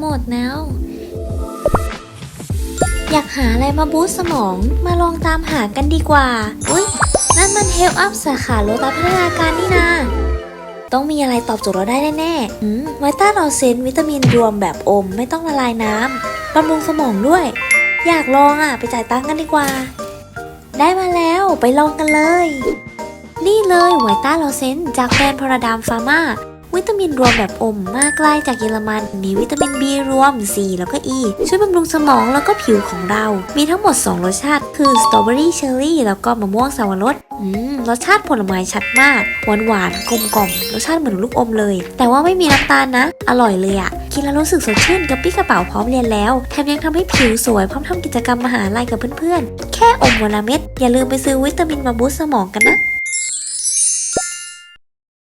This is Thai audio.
หมดแล้ว อยากหาอะไรมาบูสสมองมาลองตามหากันดีกว่า อุ๊ย นั่นมันเฮลอัพสาขาโลตัสพัฒนาการนี่นาต้องมีอะไรตอบโจทย์เราได้แน่ๆอืมไวต้าเราเซนวิตามินรวมแบบอม ไม่ต้องละลายน้ำบำรุงสมองด้วย อยากลองอะ ไปจ่ายตังค์กันดีกว่า ได้มาแล้วไปลองกันเลย นี่เลยไวต้าโลเซนจากแบรนด์พาราดามฟาร์มาวิตามินรวมแบบอมมากใกล้จากเยอรมัน มีวิตามิน B รวม C แล้วก็ E ช่วยบำรุงสมองแล้วก็ผิวของเรา มีทั้งหมด 2 รสชาติ คือสตรอเบอรี่เชอร์รี่แล้วก็มะม่วงสาวรสอืม รสชาติผลไม้ชัดมาก หวานหวานกลมกล่อม รสชาติเหมือนลูกอมเลย แต่ว่าไม่มีน้ำตาลนะ อร่อยเลยอะกินแล้วรู้สึกสดชื่นกระปี้กระเป๋าพร้อมเรียนแล้ว แถมยังทำให้ผิวสวยพร้อมทำกิจกรรมมหาลัยกับเพื่อนๆ แค่อมวันละเม็ด อย่าลืมไปซื้อวิตามินมาบูสต์สมองกันนะ